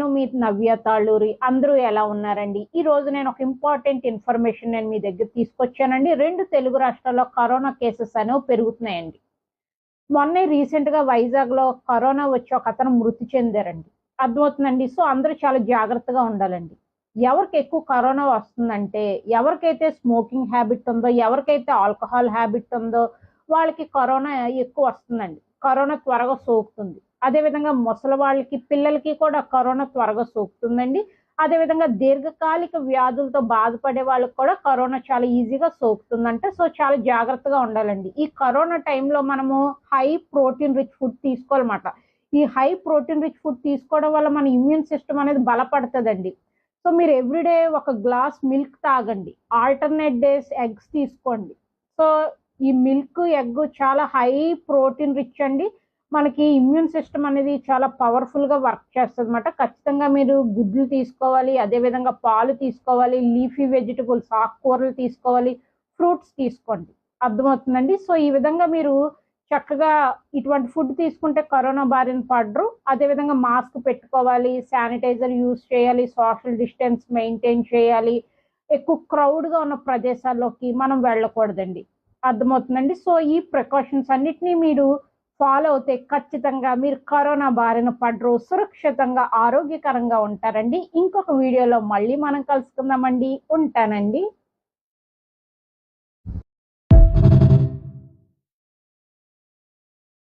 నేను మీ నవ్య తాళ్ళూరి అందరూ ఎలా ఉన్నారండి? ఈ రోజు నేను ఒక ఇంపార్టెంట్ ఇన్ఫర్మేషన్ నేను మీ దగ్గర తీసుకొచ్చానండి. రెండు తెలుగు రాష్ట్రాల్లో కరోనా కేసెస్ అనేవి పెరుగుతున్నాయండి. మొన్నే రీసెంట్గా వైజాగ్లో కరోనా వచ్చి ఒక అతను మృతి చెందారండి. అర్థమవుతుందండి? సో అందరూ చాలా జాగ్రత్తగా ఉండాలండి. ఎవరికి ఎక్కువ కరోనా వస్తుందంటే ఎవరికైతే స్మోకింగ్ హ్యాబిట్ ఉందో ఎవరికైతే ఆల్కహాల్ హ్యాబిట్ ఉందో వాళ్ళకి కరోనా ఎక్కువ వస్తుందండి. కరోనా త్వరగా సోకుతుంది. అదేవిధంగా ముసలి వాళ్ళకి పిల్లలకి కూడా కరోనా త్వరగా సోకుతుందండి. అదేవిధంగా దీర్ఘకాలిక వ్యాధులతో బాధపడే వాళ్ళకి కూడా కరోనా చాలా ఈజీగా సోకుతుందంటే. సో చాలా జాగ్రత్తగా ఉండాలండి. ఈ కరోనా టైంలో మనము హై ప్రోటీన్ రిచ్ ఫుడ్ తీసుకోవాలన్నమాట. ఈ హై ప్రోటీన్ రిచ్ ఫుడ్ తీసుకోవడం వల్ల మన ఇమ్యూన్ సిస్టమ్ అనేది బలపడుతుందండి. సో మీరు ఎవ్రీడే ఒక గ్లాస్ మిల్క్ తాగండి. ఆల్టర్నేట్ డేస్ ఎగ్స్ తీసుకోండి. సో ఈ మిల్క్ ఎగ్ చాలా హై ప్రోటీన్ రిచ్ అండి. మనకి ఇమ్యూన్ సిస్టమ్ అనేది చాలా పవర్ఫుల్గా వర్క్ చేస్తుంది అనమాట ఖచ్చితంగా మీరు గుడ్లు తీసుకోవాలి అదేవిధంగా పాలు తీసుకోవాలి లీఫీ వెజిటబుల్స్ ఆకుకూరలు తీసుకోవాలి ఫ్రూట్స్ తీసుకోండి. అర్థమవుతుందండి? సో ఈ విధంగా మీరు చక్కగా ఇటువంటి ఫుడ్ తీసుకుంటే కరోనా బారిన పడరు. అదేవిధంగా మాస్క్ పెట్టుకోవాలి శానిటైజర్ యూజ్ చేయాలి సోషల్ డిస్టెన్స్ మెయింటైన్ చేయాలి. ఎక్కువ క్రౌడ్గా ఉన్న ప్రదేశాల్లోకి మనం వెళ్ళకూడదండి. అర్థమవుతుందండి? సో ఈ ప్రికాషన్స్ అన్నిటినీ మీరు ఫాలో అవుతే ఖచ్చితంగా మీరు కరోనా బారిన పడరు సురక్షితంగా ఆరోగ్యకరంగా ఉంటారండి. ఇంకొక వీడియోలో మళ్ళీ మనం కలుసుకుందామండి. ఉంటానండి.